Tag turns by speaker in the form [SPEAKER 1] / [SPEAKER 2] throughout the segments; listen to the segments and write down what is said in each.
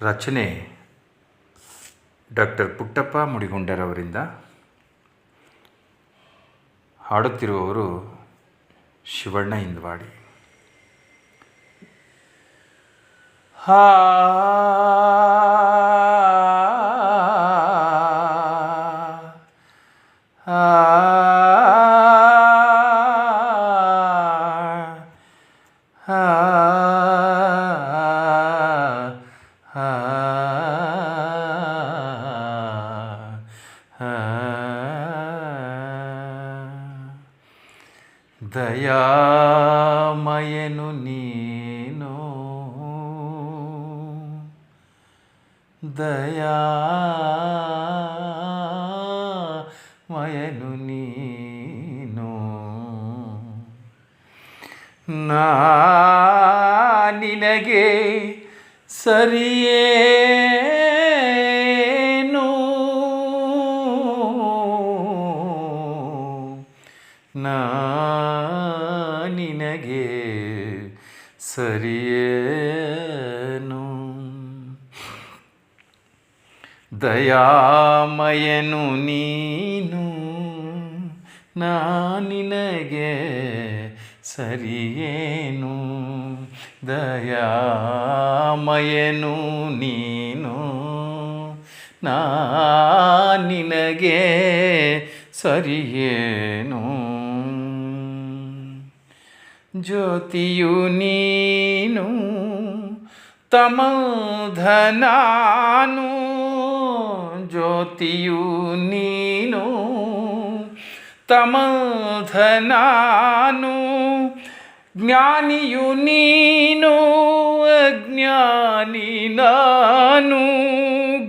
[SPEAKER 1] ರಚನೆ ಡಾಕ್ಟರ್ ಪುಟ್ಟಪ್ಪ ಮುಡಿಗೊಂಡರವರಿಂದ ಹಾಡುತ್ತಿರುವವರು ಶಿವಣ್ಣ ಇಂದ್ವಾಡಿ. ಹಾ ದಯಾಮಯನು ನೀನು. ದಯಾಮಯನು ನೀನು. ನಾ ನಿನಗೆ ಸರಿಯೇನು? ನಾ ನಿನಗೆ ಸರಿಯೇನು? ದಯಾಮಯನು ನೀನು ನಾನಿನಗೆ ಸರಿಯೇನು? ದಯಾಮಯನು ನೀನು ನಾನಿನಗೆ ಸರಿಯೇನು? ಜ್ಯೋತಿಯು ನೀನು ತಮೋಧನಾನು ಜ್ಯೋತಿಯು ನೀನು ತಮೋಧನಾನು ಜ್ಞಾನಿಯು ನೀನು ಅಜ್ಞಾನಿ ನಾನು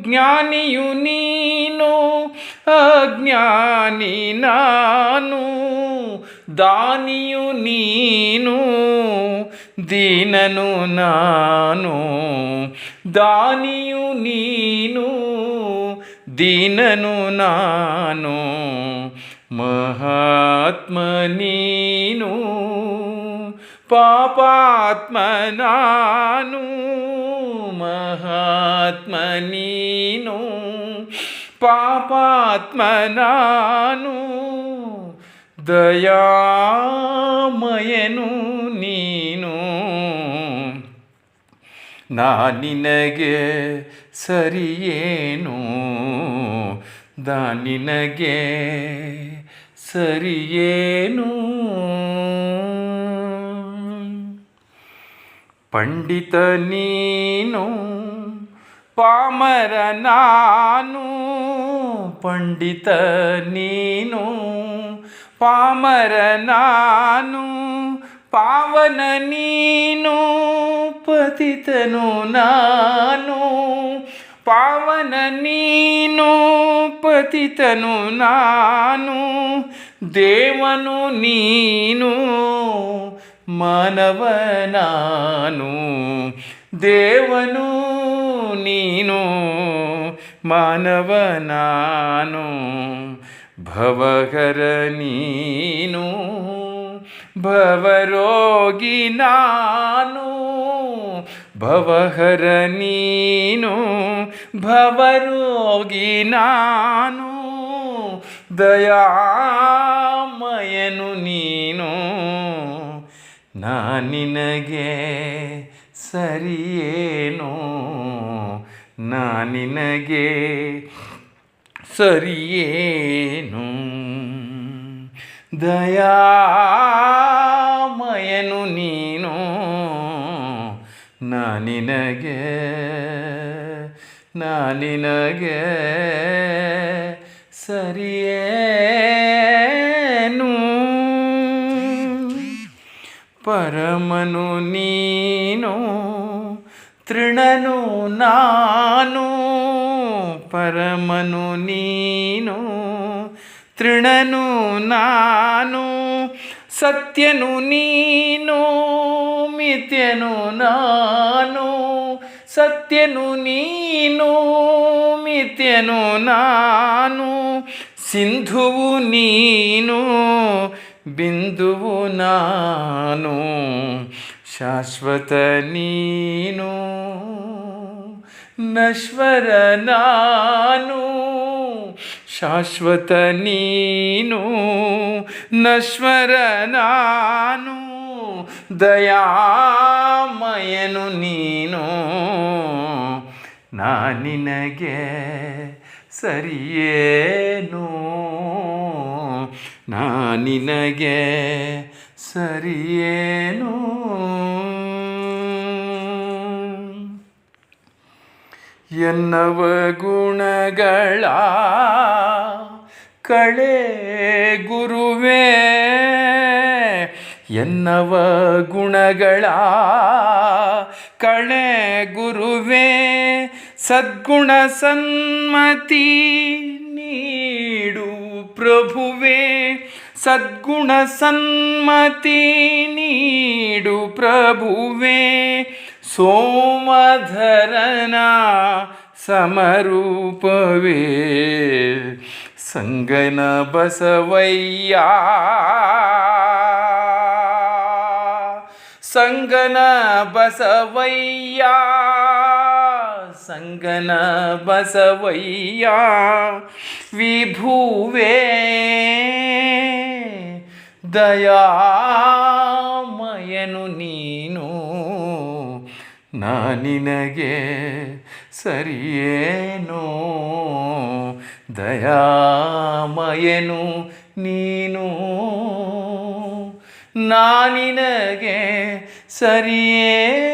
[SPEAKER 1] ಜ್ಞಾನಿಯು ನೀನು ಅಜ್ಞಾನಿ ನಾನು. ದಾನಿಯು ನೀನು, ದೀನನು ನಾನು. ದಾನಿಯು ನೀನು, ದೀನನು ನಾನು. ಮಹಾತ್ಮ ನೀನು, ಪಾಪಾತ್ಮ ನಾನು. ಮಹಾತ್ಮ ನೀನು, ಪಾಪಾತ್ಮ ನಾನು. ದಯಾಮಯನು ನೀನು. ನಾ ನಿನಗೆ ಸರಿಯೇನು? ದಾ ನಿನಗೆ ಸರಿಯೇನು? ಪಂಡಿತ ನೀನು ಪಾಮರ ನಾನು. ಪಂಡಿತ ನೀನು ಪಾಮರ ನಾನು, ಪಾವನ ನೀನು, ಪತಿತನು ನಾನು. ಪಾವನ ನೀನು, ಪತಿತನು ನಾನು. ದೇವನು ನೀನು, ಮಾನವ ನಾನು. ದೇವನು ನೀನು, ಮಾನವ ನಾನು. ಭವಹರ ನೀನು, ಭವರೋಗಿ ನಾನು, ಭವಹರ ನೀನು, ಭವರೋಗಿ ನಾನು, ದಯಾಮಯನು ನೀನು ನಾನಿನಗೆ ಸರಿಯೇನೋ ಸರಿಯೇನು, ನಾ ನಿನಗೆ ಸರಿಯೇನು? ದಯಾಮಯನು ನೀನು ನಾನಿನಗೆ ನಾನಿನಗೆ ಸರಿಯೇನು? ಪರಮನು ನೀನು ತೃಣನು ನಾನು. ಪರಮನು ನೀನು, ತೃಣನು ನಾನು, ಸತ್ಯನು ನೀನು, ಮಿಥ್ಯನು ನಾನು, ಸತ್ಯನು ನೀನು, ಮಿಥ್ಯನು ನಾನು, ಸಿಂಧುವು ನೀನು, ಬಿಂದುವು ನಾನು, ಶಾಶ್ವತ ನೀನು. ನಶ್ವರ ನಾನು ಶಾಶ್ವತ ನೀನು ನಶ್ವರ ನಾನು ದಯಾಮಯನು ನೀನು. ನಾನಿನಗೆ ಸರಿಯೇನು? ನಾನಿನಗೆ ಸರಿಯೇನು? ಎನ್ನವ ಗುಣಗಳ ಕಳೆ ಗುರುವೇ. ಎನ್ನವ ಗುಣಗಳ ಕಳೆ ಗುರುವೇ. ಸದ್ಗುಣ ಸನ್ಮತಿ ನೀಡು ಪ್ರಭುವೇ. ಸದ್ಗುಣ ಸನ್ಮತಿ ನೀಡು ಪ್ರಭುವೇ. ಸೋಮಧರನ ಸಮರೂಪವೇ ಸಂಗನ ಬಸವಯ್ಯ. ಸಂಗನ ಬಸವಯ್ಯ. ಸಂಗನ ಬಸವಯ್ಯ. ವಿಭುವೇ ದಯಾಮಯನು ನೀನು. ನಾನಿನಗೆ ಸರಿಯೇನೋ? ದಯಾಮಯನು ನೀನು. ನಾನಿನಗೆ ಸರಿಯೇ